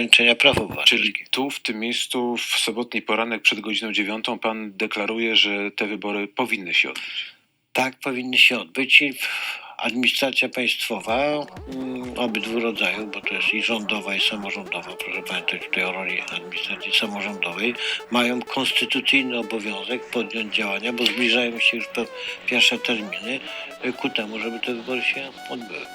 ograniczenia praw Czyli tu, w tym miejscu, w sobotni poranek przed godziną dziewiątą pan deklaruje, że te wybory powinny się odbyć. Tak powinny się odbyć i administracja państwowa mm, obydwu rodzajów, bo to jest i rządowa i samorządowa, proszę pamiętać tutaj o roli administracji samorządowej, mają konstytucyjny obowiązek podjąć działania, bo zbliżają się już pierwsze terminy y, ku temu, żeby te wybory się odbyły.